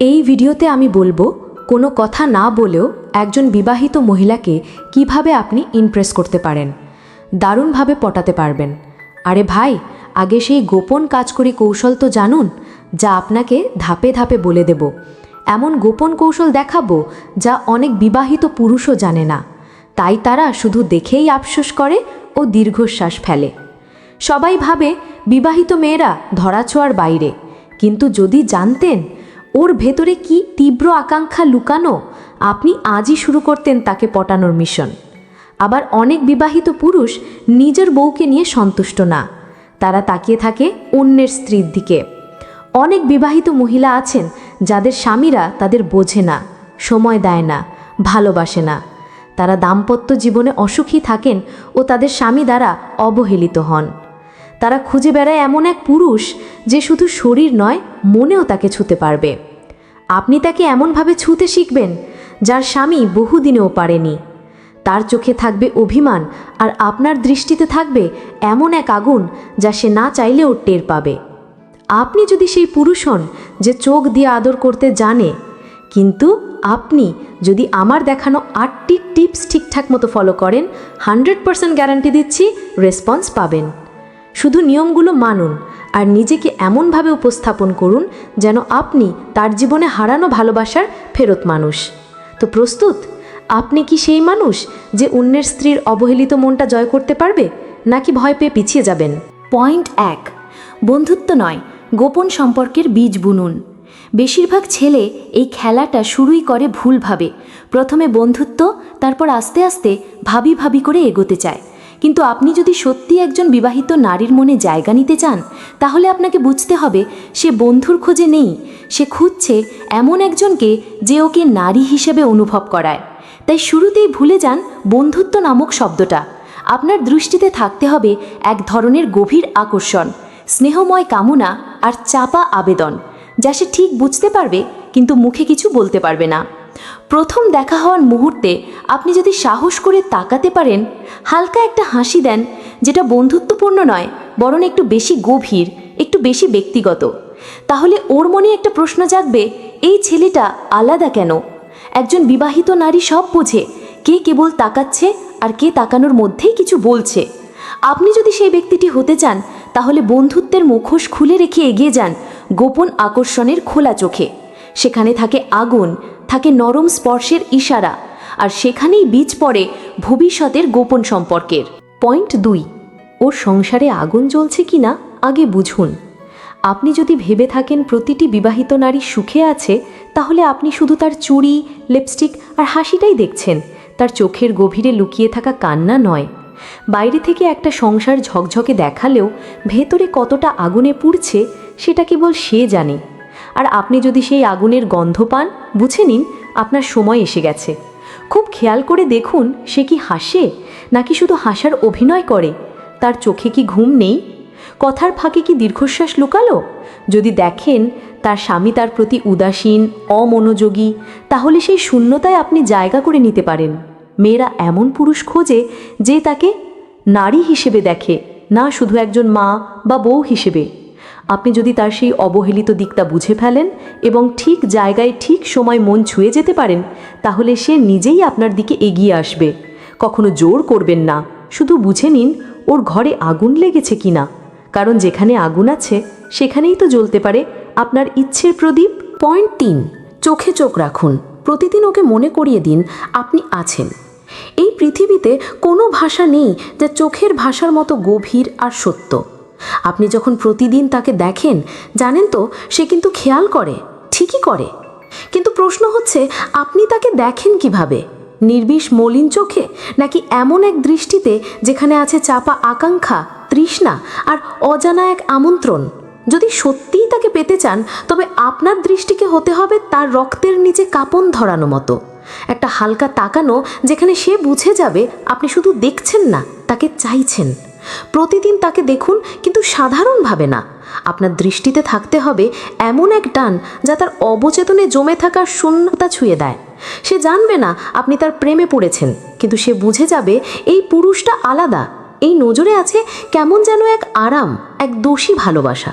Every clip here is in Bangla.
এই ভিডিওতে আমি বলব, কোনো কথা না বলেও একজন বিবাহিত মহিলাকে কীভাবে আপনি ইমপ্রেস করতে পারেন। দারুণভাবে পটাতে পারবেন। আরে ভাই, আগে সেই গোপন কাজ করি কৌশল তো জানুন, যা আপনাকে ধাপে ধাপে বলে দেব। এমন গোপন কৌশল দেখাবো, যা অনেক বিবাহিত পুরুষও জানে না। তাই তারা শুধু দেখেই আফসোস করে ও দীর্ঘশ্বাস ফেলে। সবাই ভাবে, বিবাহিত মেয়েরা ধরাছোঁয়ার বাইরে। কিন্তু যদি জানতেন ওর ভেতরে কি তীব্র আকাঙ্ক্ষা লুকানো? আপনি আজই শুরু করতেন তাকে পটানোর মিশন। আবার অনেক বিবাহিত পুরুষ নিজের বউকে নিয়ে সন্তুষ্ট না। তারা তাকিয়ে থাকে অন্যের স্ত্রীর দিকে। অনেক বিবাহিত মহিলা আছেন যাদের স্বামীরা তাদের বোঝে না, সময় দেয় না, ভালোবাসে না। তারা দাম্পত্য জীবনে অসুখী থাকেন ও তাদের স্বামী দ্বারা অবহেলিত হন। তারা খুঁজে বেড়ায় এমন এক পুরুষ যে শুধু শরীর নয়, মনেও তাকে ছুতে পারবে। আপনি তাকে এমনভাবে ছুতে শিখবেন, যার স্বামী বহুদিনেও পারেনি। তার চোখে থাকবে অভিমান আর আপনার দৃষ্টিতে থাকবে এমন এক আগুন যা সে না চাইলেও টের পাবে। আপনি যদি সেই পুরুষ হন যে চোখ দিয়ে আদর করতে জানে, কিন্তু আপনি যদি আমার দেখানো আটটি টিপস ঠিকঠাক মতো ফলো করেন, হান্ড্রেড পারসেন্ট গ্যারান্টি দিচ্ছি রেসপন্স পাবেন। শুধু নিয়মগুলো মানুন আর নিজেকে এমনভাবে উপস্থাপন করুন যেন আপনি তার জীবনে হারানো ভালোবাসার ফেরত মানুষ। তো প্রস্তুত? আপনি কি সেই মানুষ যে অন্যের স্ত্রীর অবহেলিত মনটা জয় করতে পারবে, নাকি ভয় পেয়ে পিছিয়ে যাবেন? পয়েন্ট এক, বন্ধুত্ব নয়, গোপন সম্পর্কের বীজ বুনুন। বেশিরভাগ ছেলে এই খেলাটা শুরুই করে ভুলভাবে। প্রথমে বন্ধুত্ব, তারপর আস্তে আস্তে ভাবি ভাবি করে এগোতে চায়। কিন্তু আপনি যদি সত্যি একজন বিবাহিত নারীর মনে জায়গা নিতে চান, তাহলে আপনাকে বুঝতে হবে সে বন্ধুর খোঁজে নেই। সে খুঁজছে এমন একজনকে যে ওকে নারী হিসেবে অনুভব করায়। তাই শুরুতেই ভুলে যান বন্ধুত্ব নামক শব্দটা। আপনার দৃষ্টিতে থাকতে হবে এক ধরনের গভীর আকর্ষণ, স্নেহময় কামনা আর চাপা আবেদন, যা সে ঠিক বুঝতে পারবে কিন্তু মুখে কিছু বলতে পারবে না। প্রথম দেখা হওয়ার মুহূর্তে আপনি যদি সাহস করে তাকাতে পারেন, হালকা একটা হাসি দেন, যেটা বন্ধুত্বপূর্ণ নয়, বরং একটু বেশি গভীর, একটু বেশি ব্যক্তিগত। তাহলে ওর মনে একটা প্রশ্ন জাগবে, এই ছেলেটা আলাদা কেন? একজন বিবাহিত নারী সব বোঝে, কে কেবল তাকাচ্ছে আর কে তাকানোর মধ্যেই কিছু বলছে। আপনি যদি সেই ব্যক্তিটি হতে চান, তাহলে বন্ধুত্বের মুখোশ খুলে রেখে এগিয়ে যান, গোপন আকর্ষণের খোলা চোখে। সেখানে থাকে আগুন, থাকে নরম স্পর্শের ইশারা, আর সেখানেই বীজ পড়ে ভবিষ্যতের গোপন সম্পর্কের। পয়েন্ট দুই, ওর সংসারে আগুন জ্বলছে কি না, আগে বুঝুন। আপনি যদি ভেবে থাকেন প্রতিটি বিবাহিত নারী সুখে আছে, তাহলে আপনি শুধু তার চুড়ি, লিপস্টিক আর হাসিটাই দেখছেন, তার চোখের গভীরে লুকিয়ে থাকা কান্না নয়। বাইরে থেকে একটা সংসার ঝকঝকে দেখালেও ভেতরে কতটা আগুনে পুড়ছে, সেটা কেবল সে জানে। আর আপনি যদি সেই আগুনের গন্ধ পান, বুঝে নিন আপনার সময় এসে গেছে। খুব খেয়াল করে দেখুন সে কি হাসে, নাকি শুধু হাসার অভিনয় করে, তার চোখে কি ঘুম নেই? কথার ফাঁকে কি দীর্ঘশ্বাস লুকালো? যদি দেখেন তার স্বামী তার প্রতি উদাসীন, অমনোযোগী, তাহলে সেই শূন্যতায় আপনি জায়গা করে নিতে পারেন। মেয়েরা এমন পুরুষ খোঁজে যে তাকে নারী হিসেবে দেখে, না শুধু একজন মা বা বউ হিসেবে। আপনি যদি তার সেই অবহেলিত দিকটা বুঝে ফেলেন এবং ঠিক জায়গায় ঠিক সময় মন ছুঁয়ে যেতে পারেন, তাহলে সে নিজেই আপনার দিকে এগিয়ে আসবে। কখনো জোর করবেন না। শুধু বুঝে নিন, ওর ঘরে আগুন লেগেছে কিনা। কারণ যেখানে আগুন আছে, সেখানেই তো জ্বলতে পারে আপনার ইচ্ছের প্রদীপ। পয়েন্ট তিন, চোখে চোখ রাখুন। প্রতিদিন ওকে মনে করিয়ে দিন, আপনি আছেন। এই পৃথিবীতে কোনো ভাষা নেই যা চোখের ভাষার মতো গভীর আর সত্য। আপনি যখন প্রতিদিন তাকে দেখেন, জানেন তো, সে কিন্তু খেয়াল করে, ঠিকই করে। কিন্তু প্রশ্ন হচ্ছে, আপনি তাকে দেখেন কীভাবে? নির্বিষ মলিন চোখে, নাকি এমন এক দৃষ্টিতে যেখানে আছে চাপা আকাঙ্ক্ষা, তৃষ্ণা আর অজানা এক আমন্ত্রণ? যদি সত্যিই তাকে পেতে চান, তবে আপনার দৃষ্টিকে হতে হবে তার রক্তের নিচে কাপন ধরানো মতো। একটা হালকা তাকানো যেখানে সে বুঝে যাবে আপনি শুধু দেখছেন না, তাকে চাইছেন। প্রতিদিন তাকে দেখুন কিন্তু সাধারণভাবে না। আপনার দৃষ্টিতে থাকতে হবে এমন এক টান যা তার অবচেতনে জমে থাকা শূন্যতা ছুঁয়ে দেয়। সে জানবে না আপনি তার প্রেমে পড়েছেন, কিন্তু সে বুঝে যাবে এই পুরুষটা আলাদা। এই নজরে আছে কেমন যেন এক আরাম, এক দোষী ভালোবাসা।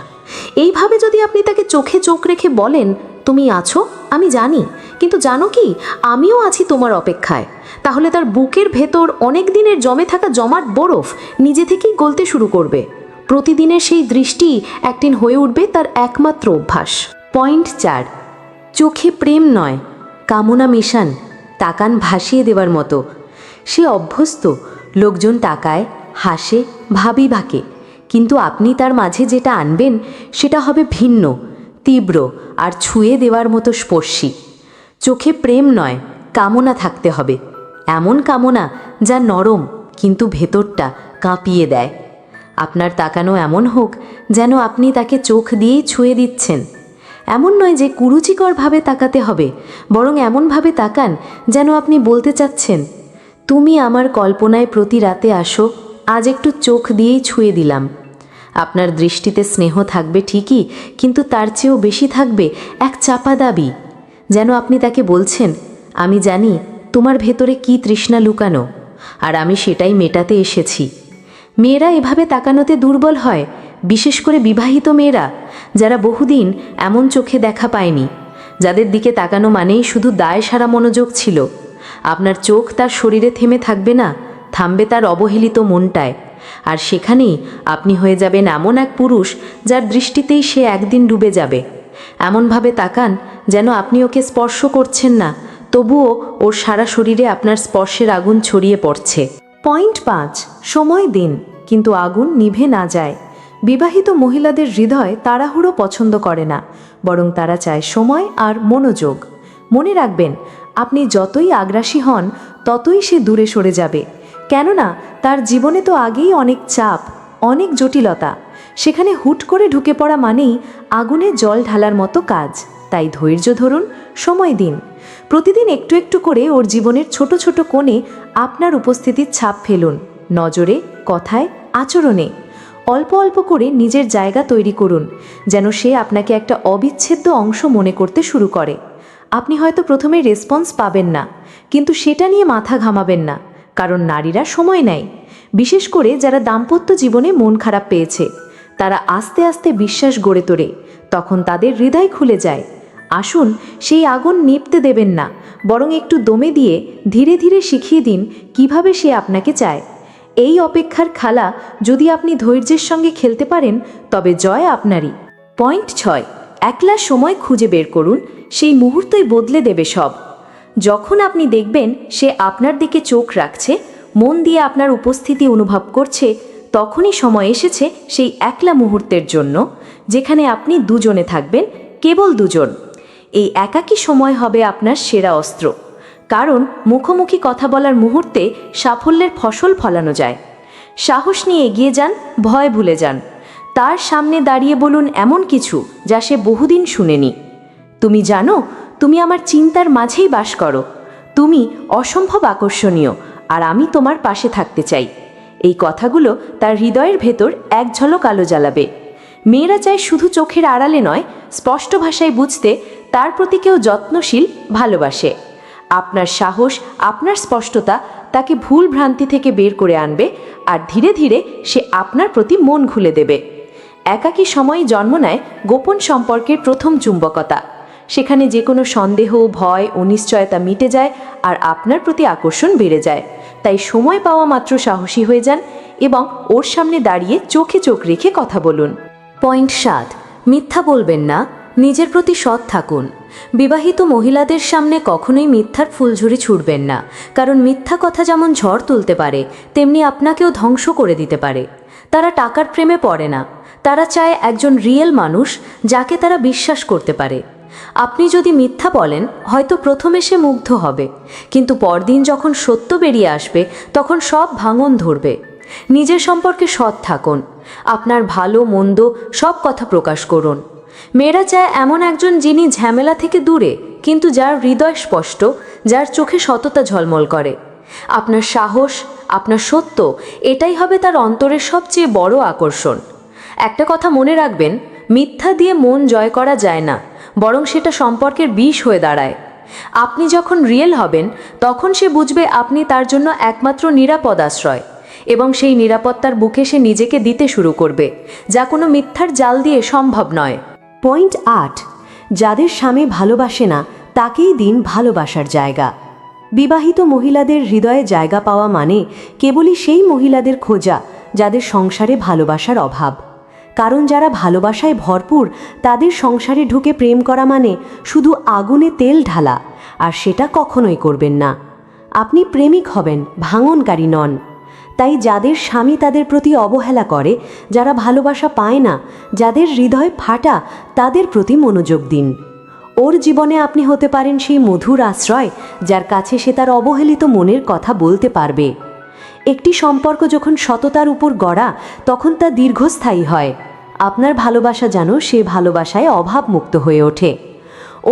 এইভাবে যদি আপনি তাকে চোখে চোখ রেখে বলেন, তুমি আছো? আমি জানি। কিন্তু জানো কি? আমিও আছি তোমার অপেক্ষায়। তাহলে তার বুকের ভেতর অনেক দিনের জমে থাকা জমাট বরফ নিজে থেকেই গলতে শুরু করবে। প্রতিদিনের সেই দৃষ্টি একদিন হয়ে উঠবে তার একমাত্র অভ্যাস। পয়েন্ট চার। চোখে প্রেম নয়, কামনা মেশান, তাকান ভাসিয়ে দেওয়ার মতো। সে অভ্যস্ত, লোকজন তাকায়, হাসে, ভাবি ভাকে। কিন্তু আপনি তার মাঝে যেটা আনবেন, সেটা হবে ভিন্ন, তীব্র আর ছুঁয়ে দেওয়ার মতো স্পর্শী। চোখে প্রেম নয়, কামনা থাকতে হবে। এমন কামনা যা নরম কিন্তু ভেতরটা কাঁপিয়ে দেয়। আপনার তাকানো এমন হোক যেন আপনি তাকে চোখ দিয়েই ছুঁয়ে দিচ্ছেন। এমন নয় যে কুরুচিকরভাবে তাকাতে হবে, বরং এমনভাবে তাকান যেন আপনি বলতে চাচ্ছেন, তুমি আমার কল্পনায় প্রতি রাতে আসো, আজ একটু চোখ দিয়েই ছুঁয়ে দিলাম। আপনার দৃষ্টিতে স্নেহ থাকবে ঠিকই, কিন্তু তার চেয়েও বেশি থাকবে এক চাপা দাবি, যেন আপনি তাকে বলছেন, আমি জানি তোমার ভেতরে কি তৃষ্ণা লুকানো? আর আমি সেটাই মেটাতে এসেছি। মেয়েরা এভাবে তাকানোতে দুর্বল হয়, বিশেষ করে বিবাহিত মেয়েরা, যারা বহুদিন এমন চোখে দেখা পায়নি। যাদের দিকে তাকানো মানেই শুধু দায় সারা মনোযোগ ছিল। আপনার চোখ তার শরীরে থেমে থাকবে না, থামবে তার অবহেলিত মনটায়। আর সেখানেই আপনি হয়ে যাবেন এমন এক পুরুষ যার দৃষ্টিতেই সে একদিন ডুবে যাবে। এমনভাবে তাকান যেন আপনি ওকে স্পর্শ করছেন না তবুও ওর সারা শরীরে আপনার স্পর্শের আগুন ছড়িয়ে পড়ছে। পয়েন্ট পাঁচ, সময় দিন, কিন্তু আগুন নিভে না যায়। বিবাহিত মহিলাদের হৃদয় তাড়াহুড়ো পছন্দ করে না, বরং তারা চায় সময় আর মনোযোগ। মনে রাখবেন, আপনি যতই আগ্রাসী হন, ততই সে দূরে সরে যাবে। কেননা, তার জীবনে তো আগেই অনেক চাপ, অনেক জটিলতা। সেখানে হুট করে ঢুকে পড়া মানেই আগুনে জল ঢালার মতো কাজ। তাই ধৈর্য ধরুন, সময় দিন। প্রতিদিন একটু একটু করে ওর জীবনের ছোট ছোট কোণে আপনার উপস্থিতির ছাপ ফেলুন, নজরে, কথায়, আচরণে। অল্প অল্প করে নিজের জায়গা তৈরি করুন, যেন সে আপনাকে একটা অবিচ্ছেদ্য অংশ মনে করতে শুরু করে। আপনি হয়তো প্রথমে রেসপন্স পাবেন না, কিন্তু সেটা নিয়ে মাথা ঘামাবেন না, কারণ নারীরা সময় নেয়। বিশেষ করে যারা দাম্পত্য জীবনে মন খারাপ পেয়েছে, তারা আস্তে আস্তে বিশ্বাস গড়ে তোলে, তখন তাদের হৃদয় খুলে যায়। আসুন, সেই আগুন নিপতে দেবেন না, বরং একটু দমে দিয়ে ধীরে ধীরে শিখিয়ে দিন কীভাবে সে আপনাকে চায়। এই অপেক্ষার খালা যদি আপনি ধৈর্যের সঙ্গে খেলতে পারেন, তবে জয় আপনারই। পয়েন্ট ছয়, একলা সময় খুঁজে বের করুন, সেই মুহূর্তই বদলে দেবে সব। যখন আপনি দেখবেন সে আপনার দিকে চোখ রাখছে, মন দিয়ে আপনার উপস্থিতি অনুভব করছে, তখনই সময় এসেছে সেই একলা মুহূর্তের জন্য, যেখানে আপনি দুজনে থাকবেন, কেবল দুজন। এই একাকী সময় হবে আপনার সেরা অস্ত্র। কারণ মুখোমুখি কথা বলার মুহূর্তে সাফল্যের ফসল ফলানো যায়। সাহস নিয়ে এগিয়ে যান, ভয় ভুলে যান। তার সামনে দাঁড়িয়ে বলুন এমন কিছু যা সে বহুদিন শুনেনি। তুমি জানো, তুমি আমার চিন্তার মাঝেই বাস করো। তুমি অসম্ভব আকর্ষণীয়, আর আমি তোমার পাশে থাকতে চাই। এই কথাগুলো তার হৃদয়ের ভেতর এক ঝলক আলো জ্বালাবে। মেয়েরা চায় শুধু চোখের আড়ালে নয়, স্পষ্ট ভাষায় বুঝতে তার প্রতি কেউ যত্নশীল, ভালোবাসে। আপনার সাহস, আপনার স্পষ্টতা তাকে ভুল ভ্রান্তি থেকে বের করে আনবে আর ধীরে ধীরে সে আপনার প্রতি মন খুলে দেবে। একাকী সময়ে জন্ম নেয় গোপন সম্পর্কের প্রথম চুম্বকতা। সেখানে যে কোনো সন্দেহ, ভয় অনিশ্চয়তা মিটে যায় আর আপনার প্রতি আকর্ষণ বেড়ে যায়। তাই সময় পাওয়া মাত্র সাহসী হয়ে যান এবং ওর সামনে দাঁড়িয়ে চোখে চোখ রেখে কথা বলুন। পয়েন্ট সাত। মিথ্যা বলবেন না, নিজের প্রতি সৎ থাকুন। বিবাহিত মহিলাদের সামনে কখনোই মিথ্যার ফুলঝুরি ছুটবেন না, কারণ মিথ্যা কথা যেমন ঝড় তুলতে পারে, তেমনি আপনাকেও ধ্বংস করে দিতে পারে। তারা টাকার প্রেমে পড়ে না, তারা চায় একজন রিয়েল মানুষ যাকে তারা বিশ্বাস করতে পারে। আপনি যদি মিথ্যা বলেন, হয়তো প্রথমে সে মুগ্ধ হবে, কিন্তু পরদিন যখন সত্য বেরিয়ে আসবে, তখন সব ভাঙন ধরবে। নিজের সম্পর্কে সৎ থাকুন। আপনার ভালো, মন্দ সব কথা প্রকাশ করুন। মেয়েরা চায় এমন একজন যিনি ঝামেলা থেকে দূরে, কিন্তু যার হৃদয় স্পষ্ট, যার চোখে সততা ঝলমল করে। আপনার সাহস, আপনার সত্য, এটাই হবে তার অন্তরের সবচেয়ে বড় আকর্ষণ। একটা কথা মনে রাখবেন, মিথ্যা দিয়ে মন জয় করা যায় না, বরং সেটা সম্পর্কের বিষ হয়ে দাঁড়ায়। আপনি যখন রিয়েল হবেন, তখন সে বুঝবে আপনি তার জন্য একমাত্র নিরাপদ আশ্রয়। এবং সেই নিরাপত্তার বুকে সে নিজেকে দিতে শুরু করবে, যা কোনো মিথ্যার জাল দিয়ে সম্ভব নয়। পয়েন্ট আট, যাদের স্বামী ভালোবাসে না, তাকেই দিন ভালোবাসার জায়গা। বিবাহিত মহিলাদের হৃদয়ে জায়গা পাওয়া মানে কেবলই সেই মহিলাদের খোঁজা, যাদের সংসারে ভালোবাসার অভাব। কারণ যারা ভালোবাসায় ভরপুর, তাদের সংসারে ঢুকে প্রেম করা মানে শুধু আগুনে তেল ঢালা, আর সেটা কখনোই করবেন না। আপনি প্রেমিক হবেন, ভাঙনকারী নন। তাই যাদের স্বামী তাদের প্রতি অবহেলা করে, যারা ভালোবাসা পায় না, যাদের হৃদয় ফাটা, তাদের প্রতি মনোযোগ দিন। ওর জীবনে আপনি হতে পারেন সেই মধুর আশ্রয়, যার কাছে সে তার অবহেলিত মনের কথা বলতে পারবে। একটি সম্পর্ক যখন সততার উপর গড়া, তখন তা দীর্ঘস্থায়ী হয়। আপনার ভালোবাসা যেন সে ভালোবাসায় অভাবমুক্ত হয়ে ওঠে।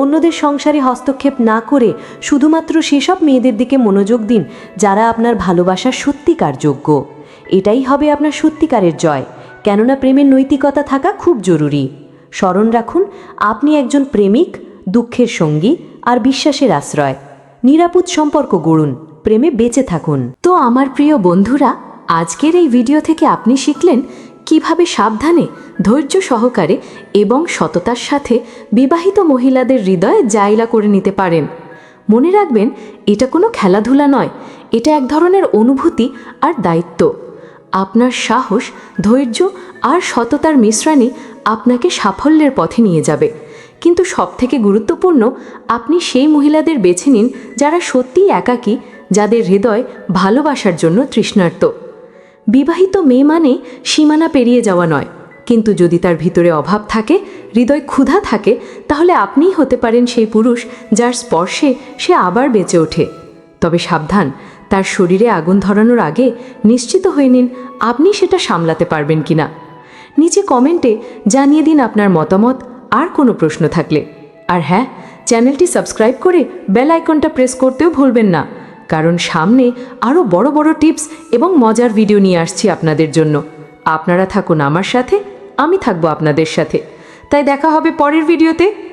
অন্যদের সংসারে হস্তক্ষেপ না করে শুধুমাত্র সেসব মেয়েদের দিকে মনোযোগ দিন যারা আপনার ভালোবাসার সত্যিকার যোগ্য। এটাই হবে আপনার সত্যিকারের জয়, কেননা প্রেমের নৈতিকতা থাকা খুব জরুরি। স্মরণ রাখুন, আপনি একজন প্রেমিক, দুঃখের সঙ্গী আর বিশ্বাসের আশ্রয়। নিরাপদ সম্পর্ক গড়ুন, প্রেমে বেঁচে থাকুন। তো আমার প্রিয় বন্ধুরা, আজকের এই ভিডিও থেকে আপনি শিখলেন কীভাবে সাবধানে, ধৈর্য সহকারে এবং সততার সাথে বিবাহিত মহিলাদের হৃদয়ে জায়লা করে নিতে পারেন। মনে রাখবেন, এটা কোনো খেলাধুলা নয়, এটা এক ধরনের অনুভূতি আর দায়িত্ব। আপনার সাহস, ধৈর্য আর সততার মিশ্রণই আপনাকে সাফল্যের পথে নিয়ে যাবে। কিন্তু সবথেকে গুরুত্বপূর্ণ, আপনি সেই মহিলাদের বেছে নিন যারা সত্যিই একাকী, যাদের হৃদয় ভালোবাসার জন্য তৃষ্ণার্ত। বিবাহিত মেয়ে মানে সীমানা পেরিয়ে যাওয়া নয়। কিন্তু যদি তার ভিতরে অভাব থাকে, হৃদয় ক্ষুধা থাকে, তাহলে আপনিই হতে পারেন সেই পুরুষ যার স্পর্শে সে আবার বেঁচে ওঠে। তবে সাবধান, তার শরীরে আগুন ধরানোর আগে নিশ্চিত হয়ে নিন, আপনি সেটা সামলাতে পারবেন কিনা। নিচে কমেন্টে জানিয়ে দিন আপনার মতামত, আর কোনো প্রশ্ন থাকলে। আর হ্যাঁ চ্যানেলটি সাবস্ক্রাইব করে বেল আইকনটা প্রেস করতেও ভুলবেন না। কারণ সামনে আরও বড় বড় টিপস এবং মজার ভিডিও নিয়ে আসছি আপনাদের জন্য। আপনারা থাকুন আমার সাথে, আমি থাকব আপনাদের সাথে। তাই দেখা হবে পরের ভিডিওতে।